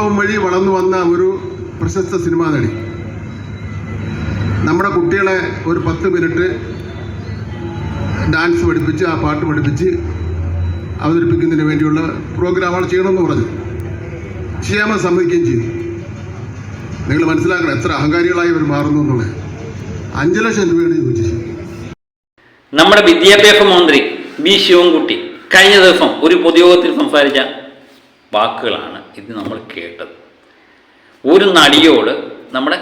യുവജനോത്സവം വഴി വളർന്നു വന്ന ഒരു പ്രശസ്ത സിനിമാ നടി. നമ്മുടെ കുട്ടികളെ ഒരു പത്ത് മിനിറ്റ് ഡാൻസ് പഠിപ്പിച്ച് ആ പാട്ട് പഠിപ്പിച്ച് അവതരിപ്പിക്കുന്നതിന് വേണ്ടിയുള്ള പ്രോഗ്രാം അവൾ ചെയ്യണമെന്ന് പറഞ്ഞു. ചെയ്യാൻ സമ്മതിക്കുകയും ചെയ്തു. നിങ്ങൾ മനസ്സിലാക്കണം എത്ര അഹങ്കാരികളായി അവർ മാറുന്നു എന്നുള്ളത്. അഞ്ച് ലക്ഷം രൂപയാണ് ചോദിച്ചത് നമ്മുടെ വിദ്യാഭ്യാസ മന്ത്രി ബി ശിവൻകുട്ടി കഴിഞ്ഞ ദിവസം ഒരു പൊതുയോഗത്തിൽ സംസാരിച്ച വാക്കുകളാണ് ഇത് നമ്മൾ കേട്ടത്. ഒരു നടിയോട് നമ്മുടെ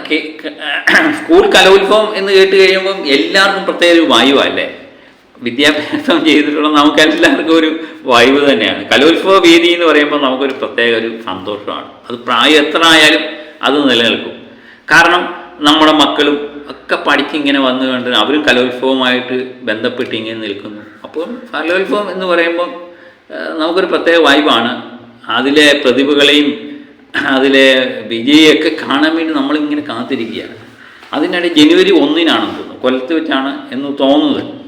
സ്കൂൾ കലോത്സവം എന്ന് കേട്ട് കഴിയുമ്പം എല്ലാവർക്കും പ്രത്യേക ഒരു വായുവല്ലേ വിദ്യാഭ്യാസം ചെയ്തിട്ടുള്ള നമുക്ക് എല്ലാവർക്കും ഒരു വായു തന്നെയാണ്. കലോത്സവ വേദി എന്ന് പറയുമ്പോൾ നമുക്കൊരു പ്രത്യേക ഒരു സന്തോഷമാണ്. അത് പ്രായം എത്ര ആയാലും അത് നിലനിൽക്കും. കാരണം നമ്മുടെ മക്കളും ഒക്കെ പഠിച്ചിങ്ങനെ വന്നു കണ്ട് അവരും കലോത്സവമായിട്ട് ബന്ധപ്പെട്ട് ഇങ്ങനെ നിൽക്കുന്നു. അപ്പോൾ കലോത്സവം എന്ന് പറയുമ്പോൾ നമുക്കൊരു പ്രത്യേക വൈബാണ് അതിലെ പ്രതിഭകളെയും അതിലെ വിജയൊക്കെ കാണാൻ വേണ്ടി നമ്മളിങ്ങനെ കാത്തിരിക്കുകയാണ്. അതിനിടെ ജനുവരി ഒന്നിനാണെന്ന് തോന്നുന്നു. കൊല്ലത്ത് വെച്ചാണ് എന്ന് തോന്നുന്നത്.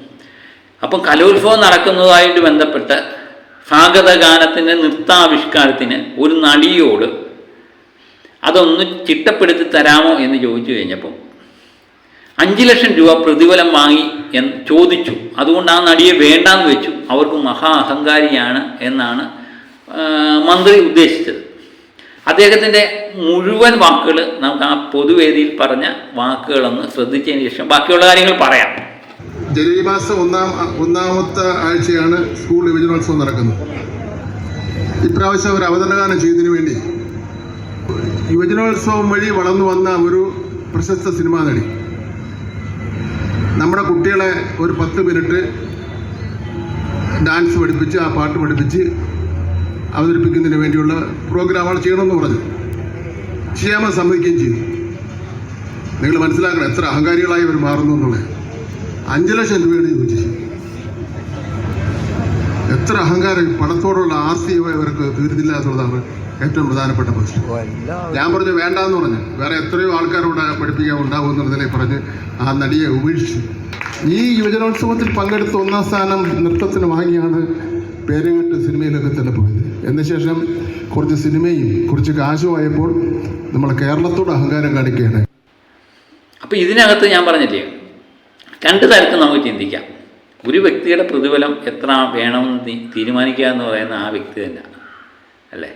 അപ്പം കലോത്സവം നടക്കുന്നതായിട്ട് ബന്ധപ്പെട്ട് സ്വാഗതഗാനത്തിന്റെ നൃത്താവിഷ്കാരത്തിന് ഒരു നടിയോട് അതൊന്ന് ചിട്ടപ്പെടുത്തി തരാമോ എന്ന് ചോദിച്ചു കഴിഞ്ഞപ്പം അഞ്ച് ലക്ഷം രൂപ പ്രതിഫലം വാങ്ങി എന്ന് ചോദിച്ചു. അതുകൊണ്ട് ആ നടിയെ വേണ്ടാന്ന് വെച്ചു. അവർക്ക് മഹാ അഹങ്കാരിയാണ് എന്നാണ് മന്ത്രി ഉദ്ദേശിച്ചത്. അദ്ദേഹത്തിന്റെ മുഴുവൻ വാക്കുകൾ നമുക്ക് ആ പൊതുവേദിയിൽ പറഞ്ഞ വാക്കുകളൊന്ന് ശ്രദ്ധിച്ചതിന് ശേഷം ബാക്കിയുള്ള കാര്യങ്ങൾ പറയാം. ജനുവരി മാസം ഒന്നാം ഒന്നാമത്തെ ആഴ്ചയാണ് സ്കൂൾ യുവജനോത്സവം നടക്കുന്നത്. ഇപ്രാവശ്യം ഒരു അവതരണഗാനം ചെയ്തതിനു വേണ്ടി യുവജനോത്സവം വഴി വളർന്നു വന്ന ഒരു പ്രശസ്ത സിനിമാ നടി. നമ്മുടെ കുട്ടികളെ ഒരു പത്ത് മിനിറ്റ് ഡാൻസ് പഠിപ്പിച്ച് ആ പാട്ട് പഠിപ്പിച്ച് അവതരിപ്പിക്കുന്നതിന് വേണ്ടിയുള്ള പ്രോഗ്രാമുകൾ ചെയ്യണമെന്ന് പറഞ്ഞു. ചെയ്യാമെന്ന് സമ്മതിക്കുകയും ചെയ്തു. നിങ്ങൾ മനസ്സിലാക്കണം എത്ര അഹങ്കാരികളായി അവർ മാറുന്നു എന്നുള്ളത്. അഞ്ച് ലക്ഷം രൂപയാണ് ചോദിച്ചത് എത്ര അഹങ്കാരം പണത്തോടുള്ള ആർത്തി ഇവർക്ക് തീരുന്നില്ല എന്നുള്ളതാണ് ഏറ്റവും പ്രധാനപ്പെട്ട പ്രശ്നം. ഞാൻ പറഞ്ഞു വേണ്ടെന്ന് പറഞ്ഞു. വേറെ എത്രയോ ആൾക്കാരോട് പഠിപ്പിക്കാൻ ഉണ്ടാവും എന്നുള്ളതിനെ പറഞ്ഞ് ആ നടിയെ ഉപേക്ഷിച്ചു. ഈ യുവജനോത്സവത്തിൽ പങ്കെടുത്ത ഒന്നാം സ്ഥാനം നൃത്തത്തിന് വാങ്ങിയാണ് പേരുകെട്ട് സിനിമയിലൊക്കെ തന്നെ പോയത്. എന്ന ശേഷം കുറച്ച് സിനിമയും കുറച്ച് കാശുമായപ്പോൾ നമ്മൾ കേരളത്തോട് അഹങ്കാരം കാണിക്കുകയാണ്. അപ്പോൾ ഇതിനകത്ത് ഞാൻ പറഞ്ഞില്ലേ രണ്ട് തരത്തിൽ നമുക്ക് ചിന്തിക്കാം. ഒരു വ്യക്തിയുടെ പ്രതിഫലം എത്ര വേണമെന്ന് തീരുമാനിക്കുക എന്ന് പറയുന്ന ആ വ്യക്തി തന്നെ അല്ലേ?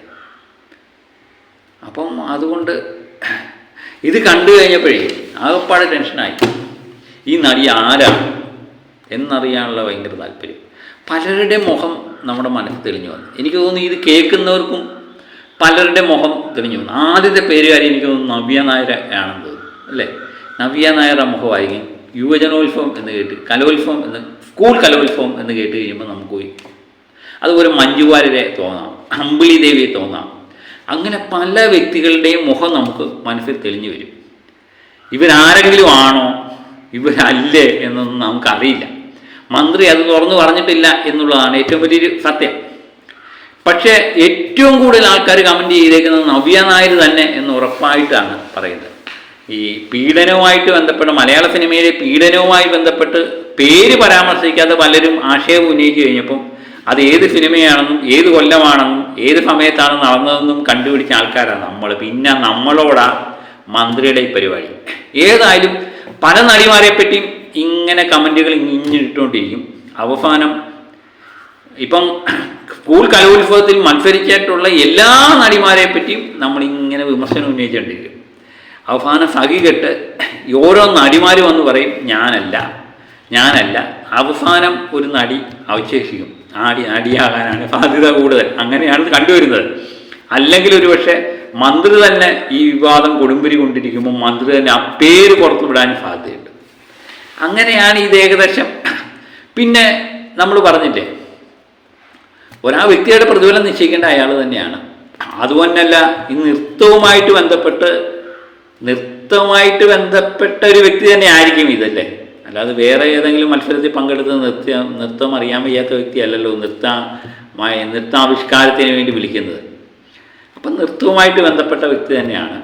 അപ്പം അതുകൊണ്ട് ഇത് കണ്ടു കഴിഞ്ഞപ്പോഴേ ആകപ്പാടെ ടെൻഷനായി. ഈ നടി ആരാണ് എന്നറിയാനുള്ള ഭയങ്കര താല്പര്യം. പലരുടെ മുഖം നമ്മുടെ മനസ്സ് തെളിഞ്ഞു വന്നു. എനിക്ക് തോന്നുന്നു ഇത് കേൾക്കുന്നവർക്കും പലരുടെ മുഖം തെളിഞ്ഞു വന്നു. ആദ്യത്തെ പേരുകാരി എനിക്ക് തോന്നുന്നു നവ്യ നായർ ആണെന്ന് തോന്നുന്നു അല്ലേ? നവ്യ നായർ ആ മുഖമായിരിക്കും യുവജനോത്സവം എന്ന് കേട്ട് കലോത്സവം എന്ന് സ്കൂൾ കലോത്സവം എന്ന് കേട്ട് കഴിയുമ്പോൾ നമുക്ക് പോയി. അതുപോലെ മഞ്ജുവാരരെ തോന്നാം അമ്പിളി ദേവിയെ തോന്നാം. അങ്ങനെ പല വ്യക്തികളുടെയും മുഖം നമുക്ക് മനസ്സിൽ തെളിഞ്ഞു വരും. ഇവരാരെങ്കിലും ആണോ? ഇവരല്ലേ എന്നൊന്നും നമുക്കറിയില്ല. മന്ത്രി അത് തുറന്നു പറഞ്ഞിട്ടില്ല എന്നുള്ളതാണ് ഏറ്റവും വലിയൊരു സത്യം. പക്ഷേ ഏറ്റവും കൂടുതൽ ആൾക്കാർ കമന്റ് ചെയ്തേക്കുന്നത് നവ്യ നായർ തന്നെ എന്ന് ഉറപ്പായിട്ടാണ് പറയുന്നത്. ഈ പീഡനവുമായിട്ട് ബന്ധപ്പെട്ട് മലയാള സിനിമയിലെ പീഡനവുമായി ബന്ധപ്പെട്ട് പേര് പരാമർശിക്കാതെ പലരും ആശയം ഉന്നയിച്ചു കഴിഞ്ഞപ്പം അത് ഏത് സിനിമയാണെന്നും ഏത് കൊല്ലമാണെന്നും ഏത് സമയത്താണ് നടന്നതെന്നും കണ്ടുപിടിച്ച ആൾക്കാരാണ് നമ്മൾ. പിന്നെ നമ്മളോടാ മന്ത്രിയുടെ പരിപാടി. ഏതായാലും പല നടിമാരെ പറ്റിയും ഇങ്ങനെ കമന്റുകൾ ഇങ്ങിട്ടുകൊണ്ടിരിക്കും അവസാനം ഇപ്പം സ്കൂൾ കലോത്സവത്തിൽ മത്സരിച്ചിട്ടുള്ള എല്ലാ നടിമാരെ പറ്റിയും നമ്മളിങ്ങനെ വിമർശനം ഉന്നയിച്ചുകൊണ്ടിരിക്കും അവസാനം സഖി കെട്ട് ഓരോ നടിമാർ വന്ന് പറയും ഞാനല്ല ഞാനല്ല. അവസാനം ഒരു നടി അവശേഷിക്കും. ആടി നടിയാകാനാണ് സാധ്യത കൂടുതൽ. അങ്ങനെയാണ് കണ്ടുവരുന്നത്. അല്ലെങ്കിൽ ഒരു പക്ഷേ മന്ത്രി തന്നെ ഈ വിവാദം കൊടുമ്പിരി കൊണ്ടിരിക്കുമ്പോൾ മന്ത്രി തന്നെ ആ പേര് പുറത്തുവിടാൻ സാധ്യതയുണ്ട്. അങ്ങനെയാണ് ഇത് ഏകദേശം. പിന്നെ നമ്മൾ പറഞ്ഞില്ലേ ഒരാ വ്യക്തിയുടെ പ്രതിഫലം നിശ്ചയിക്കേണ്ട അയാൾ തന്നെയാണ്. അതുതന്നെയല്ല ഈ നൃത്തവുമായിട്ട് ബന്ധപ്പെട്ട് നൃത്തവുമായിട്ട് ബന്ധപ്പെട്ട ഒരു വ്യക്തി തന്നെ ആയിരിക്കും ഇതല്ലേ? അല്ലാതെ വേറെ ഏതെങ്കിലും മത്സരത്തിൽ പങ്കെടുത്ത് നൃത്യ നൃത്തം അറിയാൻ വയ്യാത്ത വ്യക്തിയല്ലല്ലോ നൃത്ത നൃത്താവിഷ്കാരത്തിന് വേണ്ടി വിളിക്കുന്നത്. അപ്പം നൃത്തവുമായിട്ട് ബന്ധപ്പെട്ട വ്യക്തി തന്നെയാണ്.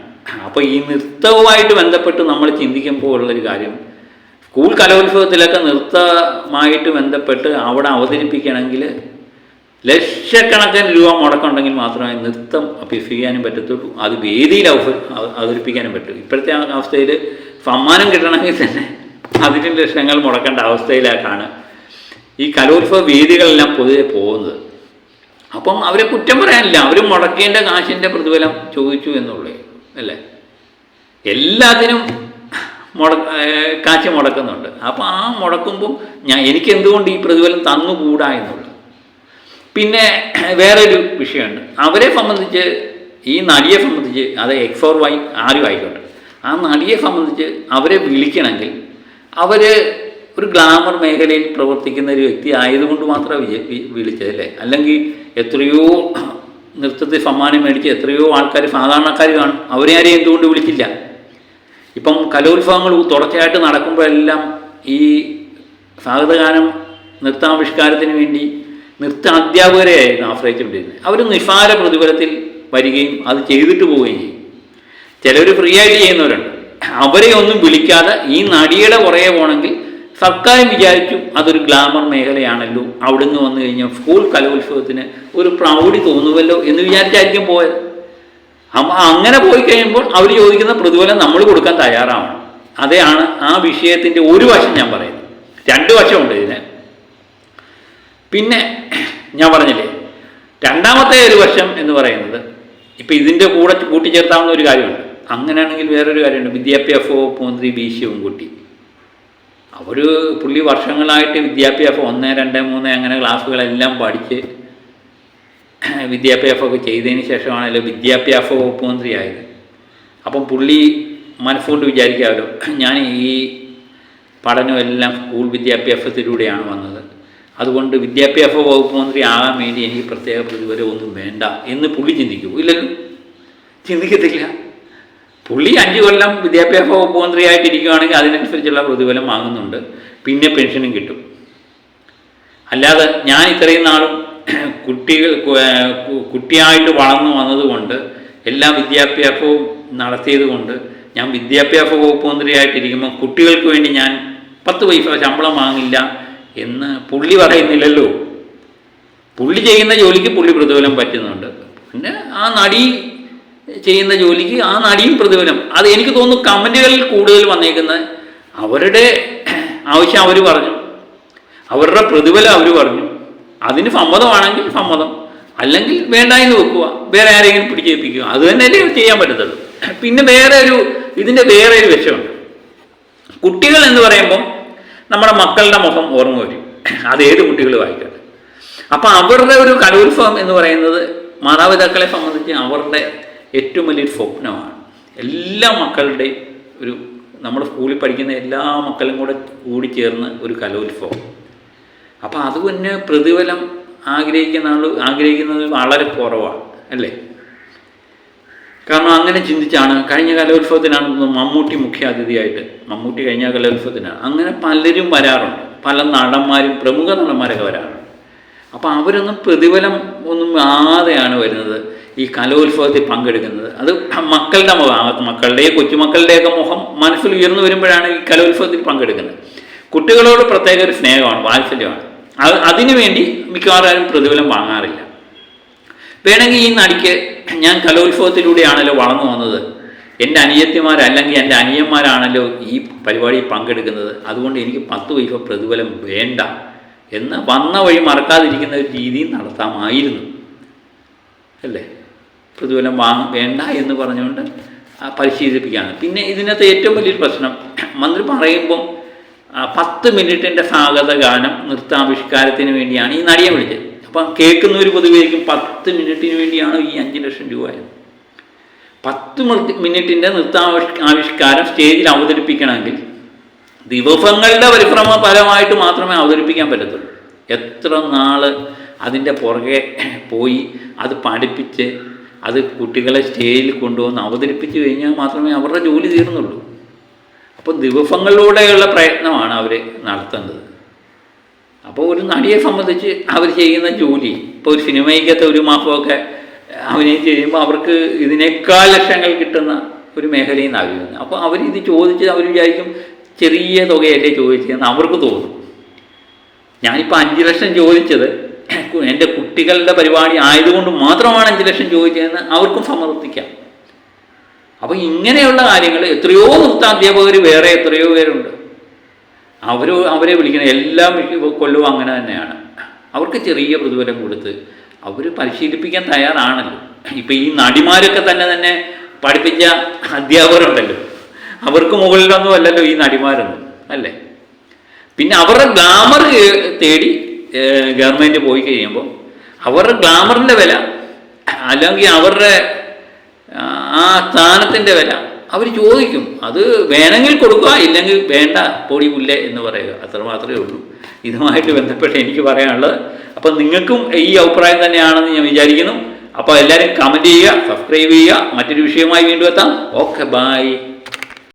അപ്പോൾ ഈ നൃത്തവുമായിട്ട് ബന്ധപ്പെട്ട് നമ്മൾ ചിന്തിക്കുമ്പോൾ ഉള്ളൊരു കാര്യം സ്കൂൾ കലോത്സവത്തിലൊക്കെ നൃത്തമായിട്ട് ബന്ധപ്പെട്ട് അവിടെ അവതരിപ്പിക്കണമെങ്കിൽ ലക്ഷക്കണക്കിന് രൂപ മുടക്കമുണ്ടെങ്കിൽ മാത്രമേ നൃത്തം അഭ്യസിക്കാനും പറ്റത്തുള്ളൂ. അത് വേദിയിൽ അവ- അവ- അവതരിപ്പിക്കാനും പറ്റും. ഇപ്പോഴത്തെ അവസ്ഥയിൽ സമ്മാനം കിട്ടണമെങ്കിൽ തന്നെ അതിന് ലക്ഷങ്ങൾ മുടക്കേണ്ട അവസ്ഥയിലേക്കാണ് ഈ കലോത്സവ വേദികളെല്ലാം പൊതുവെ പോകുന്നത്. അപ്പം അവരെ കുറ്റം പറയാനില്ല. അവർ മുടക്കേണ്ട കാശിന്റെ പ്രതിഫലം ചോദിച്ചു എന്നുള്ളേ അല്ലേ? എല്ലാത്തിനും മുട കാശ് മുടക്കുന്നുണ്ട്. അപ്പോൾ ആ മുടക്കുമ്പോൾ ഞാൻ എനിക്ക് എന്തുകൊണ്ട് ഈ പ്രതിഫലം തന്നുകൂടാ എന്നുള്ളത് പിന്നെ വേറൊരു വിഷയമുണ്ട്. അവരെ സംബന്ധിച്ച് ഈ നടിയെ സംബന്ധിച്ച് അത് എക്സ് ഓർ വൈ ആരും ആയിക്കോട്ടെ. ആ നടിയെ സംബന്ധിച്ച് അവരെ വിളിക്കണമെങ്കിൽ അവർ ഒരു ഗ്ലാമർ മേഖലയിൽ പ്രവർത്തിക്കുന്ന ഒരു വ്യക്തി ആയതുകൊണ്ട് മാത്രമേ വിളിച്ചതല്ലേ അല്ലെങ്കിൽ എത്രയോ നൃത്തത്തിൽ സമ്മാനം മേടിച്ച് എത്രയോ ആൾക്കാർ സാധാരണക്കാർ കാണും. അവരെ ആരെയും എന്തുകൊണ്ട് വിളിച്ചില്ല ഇപ്പം കലോത്സവങ്ങൾ തുടർച്ചയായിട്ട് നടക്കുമ്പോഴെല്ലാം ഈ സ്വാഗതഗാനം നൃത്താവിഷ്കാരത്തിന് വേണ്ടി നൃത്ത അധ്യാപകരെയായിരുന്നു ആശ്രയിച്ചുകൊണ്ടിരുന്നത്. അവർ നിസ്സാര പ്രതിഫലത്തിൽ വരികയും അത് ചെയ്തിട്ട് പോവുകയും ചെയ്യും. ചിലർ ഫ്രീ ആയിട്ട് ചെയ്യുന്നവരുണ്ട്. അവരെ ഒന്നും വിളിക്കാതെ ഈ നടിയുടെ പുറകെ പോകണമെങ്കിൽ സർക്കാരും വിചാരിച്ചു അതൊരു ഗ്ലാമർ മേഖലയാണല്ലോ. അവിടുന്ന് വന്നു കഴിഞ്ഞാൽ സ്കൂൾ കലോത്സവത്തിന് ഒരു പ്രൗഢി തോന്നുമല്ലോ എന്ന് വിചാരിച്ചായിരിക്കും പോയത്. അങ്ങനെ പോയി കഴിയുമ്പോൾ അവർ ചോദിക്കുന്ന പ്രതിഫലം നമ്മൾ കൊടുക്കാൻ തയ്യാറാവണം അതെയാണ് ആ വിഷയത്തിന്റെ ഒരു വശം ഞാൻ പറയുന്നത്. രണ്ട് വശമുണ്ട് ഇതിന്. പിന്നെ ഞാൻ പറഞ്ഞില്ലേ രണ്ടാമത്തെ ഒരു വശം എന്ന് പറയുന്നത് ഇപ്പം ഇതിന്റെ കൂടെ കൂട്ടിച്ചേർത്താവുന്ന ഒരു കാര്യമുണ്ട്. അങ്ങനെയാണെങ്കിൽ വേറൊരു കാര്യമുണ്ട്. വിദ്യാഭ്യാസ വകുപ്പ് മന്ത്രി ബി. ശിവൻകുട്ടി അവർ പുള്ളി വർഷങ്ങളായിട്ട് വിദ്യാഭ്യാസം ഒന്ന് രണ്ട് മൂന്ന് അങ്ങനെ ക്ലാസ്സുകളെല്ലാം പഠിച്ച് വിദ്യാഭ്യാസമൊക്കെ ചെയ്തതിന് ശേഷമാണല്ലോ വിദ്യാഭ്യാസ വകുപ്പ് മന്ത്രിയായത്. അപ്പം പുള്ളി മനസ്സുകൊണ്ട് വിചാരിക്കാമല്ലോ ഞാൻ ഈ പഠനമെല്ലാം സ്കൂൾ വിദ്യാഭ്യാസത്തിലൂടെയാണ് വന്നത്. അതുകൊണ്ട് വിദ്യാഭ്യാസ വകുപ്പ് മന്ത്രി ആകാൻ വേണ്ടി എനിക്ക് പ്രത്യേക പ്രതിഫലമൊന്നും വേണ്ട എന്ന് പുള്ളി ചിന്തിക്കൂ. ഇല്ലല്ലോ ചിന്തിക്കത്തില്ല. പുള്ളി അഞ്ച് കൊല്ലം വിദ്യാഭ്യാസ വകുപ്പ് മന്ത്രിയായിട്ടിരിക്കുകയാണെങ്കിൽ അതിനനുസരിച്ചുള്ള പ്രതിഫലം വാങ്ങുന്നുണ്ട്. പിന്നെ പെൻഷനും കിട്ടും. അല്ലാതെ ഞാൻ ഇത്രയും നാളും കുട്ടികൾ കുട്ടിയായിട്ട് വളർന്നു വന്നതുകൊണ്ട് എല്ലാ വിദ്യാഭ്യാസവും നടത്തിയതുകൊണ്ട് ഞാൻ വിദ്യാഭ്യാസ വകുപ്പ് മന്ത്രിയായിട്ടിരിക്കുമ്പോൾ കുട്ടികൾക്ക് വേണ്ടി ഞാൻ പത്ത് പൈസ ശമ്പളം വാങ്ങില്ല എന്ന് പുള്ളി പറയുന്നില്ലല്ലോ. പുള്ളി ചെയ്യുന്ന ജോലിക്ക് പുള്ളി പ്രതിഫലം പറ്റുന്നുണ്ട്. പിന്നെ ആ നടി ചെയ്യുന്ന ജോലിക്ക് ആ നടിയും പ്രതിഫലം. അത് എനിക്ക് തോന്നുന്നു കമന്റുകളിൽ കൂടുതൽ വന്നേക്കുന്നത് അവരുടെ ആവശ്യം അവർ പറഞ്ഞു. അവരുടെ പ്രതിഫലം അവർ പറഞ്ഞു. അതിന് സമ്മതമാണെങ്കിൽ സമ്മതം. അല്ലെങ്കിൽ വേണ്ട എന്ന് വെക്കുക. വേറെ ആരെങ്കിലും പിടിച്ചേൽപ്പിക്കുക. അത് തന്നെയല്ലേ ചെയ്യാൻ പറ്റത്തുള്ളൂ. പിന്നെ വേറെ ഒരു ഇതിന്റെ വേറെ ഒരു വിഷയമുണ്ട് കുട്ടികൾ എന്ന് പറയുമ്പം നമ്മുടെ മക്കളുടെ മുഖം ഓർമ്മ വരും. അത് ഏത് കുട്ടികൾ ആയിക്കോട്ടെ അപ്പം അവരുടെ ഒരു കലോത്സവം എന്ന് പറയുന്നത് മാതാപിതാക്കളെ സംബന്ധിച്ച് അവരുടെ ഏറ്റവും വലിയൊരു സ്വപ്നമാണ്. എല്ലാ മക്കളുടെയും ഒരു നമ്മുടെ സ്കൂളിൽ പഠിക്കുന്ന എല്ലാ മക്കളും കൂടെ കൂടി ചേർന്ന് ഒരു കലോത്സവം അപ്പം അത് പിന്നെ പ്രതിഫലം ആഗ്രഹിക്കുന്ന ആൾ ആഗ്രഹിക്കുന്നത് വളരെ കുറവാണ് അല്ലേ? കാരണം അങ്ങനെ ചിന്തിച്ചാണ് കഴിഞ്ഞ കലോത്സവത്തിനാണ് മമ്മൂട്ടി മുഖ്യാതിഥിയായിട്ട് മമ്മൂട്ടി കഴിഞ്ഞ കലോത്സവത്തിനാണ്. അങ്ങനെ പലരും വരാറുണ്ട്. പല നടന്മാരും പ്രമുഖ നടന്മാരൊക്കെ വരാറുണ്ട്. അപ്പോൾ അവരൊന്നും പ്രതിഫലം ഒന്നും ആതെയാണ് വരുന്നത് ഈ കലോത്സവത്തിൽ പങ്കെടുക്കുന്നത്. അത് മക്കളുടെ മുഖം മക്കളുടെ കൊച്ചുമക്കളുടെയൊക്കെ മുഖം മനസ്സിൽ ഉയർന്നു വരുമ്പോഴാണ് ഈ കലോത്സവത്തിൽ പങ്കെടുക്കുന്നത്. കുട്ടികളോട് പ്രത്യേക ഒരു സ്നേഹമാണ് വാത്സല്യമാണ്. അത് അതിനു വേണ്ടി മിക്കവാറും ആരും പ്രതിഫലം വാങ്ങാറില്ല. വേണമെങ്കിൽ ഈ നടിക്ക് ഞാൻ കലോത്സവത്തിലൂടെയാണല്ലോ വളർന്നു വന്നത്. എന്റെ അനിയത്തിമാർ അല്ലെങ്കിൽ എന്റെ അനിയന്മാരാണല്ലോ ഈ പരിപാടിയിൽ പങ്കെടുക്കുന്നത്. അതുകൊണ്ട് എനിക്ക് പത്ത് വൈഫ പ്രതിഫലം വേണ്ട എന്ന് വന്ന വഴി മറക്കാതിരിക്കുന്ന ഒരു രീതിയും നടത്താമായിരുന്നു. അല്ലേ? പ്രതിഫലം വാങ്ങ വേണ്ട എന്ന് പറഞ്ഞുകൊണ്ട് പരിശീലിപ്പിക്കുകയാണ്. പിന്നെ ഇതിനകത്ത് ഏറ്റവും വലിയൊരു പ്രശ്നം മന്ത്രി പറയുമ്പം പത്ത് മിനിറ്റിന്റെ സ്വാഗത ഗാനം നൃത്താവിഷ്കാരത്തിന് വേണ്ടിയാണ് ഈ നടിയെ വിളിച്ചത്. അപ്പം കേൾക്കുന്നവർ പൊതുവേക്കും പത്ത് മിനിറ്റിന് വേണ്ടിയാണ് ഈ അഞ്ച് ലക്ഷം രൂപ പത്ത് മിനിറ്റ് മിനിറ്റിന്റെ നൃത്താവിഷ് ആവിഷ്കാരം സ്റ്റേജിൽ അവതരിപ്പിക്കണമെങ്കിൽ ദിവസങ്ങളുടെ പരിശ്രമ ഫലമായിട്ട് മാത്രമേ അവതരിപ്പിക്കാൻ പറ്റത്തുള്ളൂ. എത്ര നാൾ അതിന്റെ പുറകെ പോയി അത് പഠിപ്പിച്ച് അത് കുട്ടികളെ സ്റ്റേജിൽ കൊണ്ടുവന്ന് അവതരിപ്പിച്ച് കഴിഞ്ഞാൽ മാത്രമേ അവരുടെ ജോലി തീർന്നുള്ളൂ. അപ്പോൾ ദിവസങ്ങളിലൂടെയുള്ള പ്രയത്നമാണ് അവർ നടത്തേണ്ടത് അപ്പോൾ ഒരു നടിയെ സംബന്ധിച്ച് അവർ ചെയ്യുന്ന ജോലി ഇപ്പോൾ ഒരു സിനിമയ്ക്കകത്ത് ഒരു മാസമൊക്കെ അഭിനയിച്ച് ചെയ്യുമ്പോൾ അവർക്ക് ഇതിനേക്കാൾ ലക്ഷങ്ങൾ കിട്ടുന്ന ഒരു മേഖലയിൽ നിന്ന് വരുന്നത് അപ്പോൾ അവരിത് ചോദിച്ച് അവർ വിചാരിക്കും ചെറിയ തുകയല്ലേ ചോദിച്ചതെന്ന് അവർക്ക് തോന്നും. ഞാനിപ്പോൾ അഞ്ച് ലക്ഷം ചോദിച്ചത് എന്റെ കുട്ടികളുടെ പരിപാടി ആയതുകൊണ്ട് മാത്രമാണ് അഞ്ച് ലക്ഷം ചോദിച്ചതെന്ന് അവർക്കും സമർത്ഥിക്കാം അപ്പോൾ ഇങ്ങനെയുള്ള കാര്യങ്ങൾ എത്രയോ നൃത്താധ്യാപകർ വേറെ എത്രയോ പേരുണ്ട്. അവർ അവരെ വിളിക്കണം എല്ലാം കൊല്ലവും അങ്ങനെ തന്നെയാണ്. അവർക്ക് ചെറിയ പ്രതിഫലം കൊടുത്ത് അവർ പരിശീലിപ്പിക്കാൻ തയ്യാറാണല്ലോ. ഇപ്പം ഈ നടിമാരൊക്കെ തന്നെ തന്നെ പഠിപ്പിച്ച അധ്യാപകരുണ്ടല്ലോ. അവർക്ക് മുകളിലൊന്നും അല്ലല്ലോ ഈ നടിമാരൊന്നും അല്ലേ? പിന്നെ അവരുടെ ഗ്ലാമർ തേടി ഗവൺമെന്റ് പോയി കഴിയുമ്പോൾ അവരുടെ ഗ്ലാമറിന്റെ വില അല്ലെങ്കിൽ അവരുടെ ആ, സ്ഥാനത്തിന്റെ വില. അവർ ചോദിക്കും അത് വേണമെങ്കിൽ കൊടുക്കുക ഇല്ലെങ്കിൽ വേണ്ട പൊടി പുല്ലേ എന്ന് പറയുക. അത്ര മാത്രമേ ഉള്ളൂ. ഇതുമായിട്ട് ബന്ധപ്പെട്ട് എനിക്ക് പറയാനുള്ളത് അപ്പം നിങ്ങൾക്കും ഈ അഭിപ്രായം തന്നെയാണെന്ന് ഞാൻ വിചാരിക്കുന്നു. അപ്പോൾ എല്ലാവരും കമന്റ് ചെയ്യുക സബ്സ്ക്രൈബ് ചെയ്യുക മറ്റൊരു വിഷയമായി വീണ്ടും എത്താം. Okay bye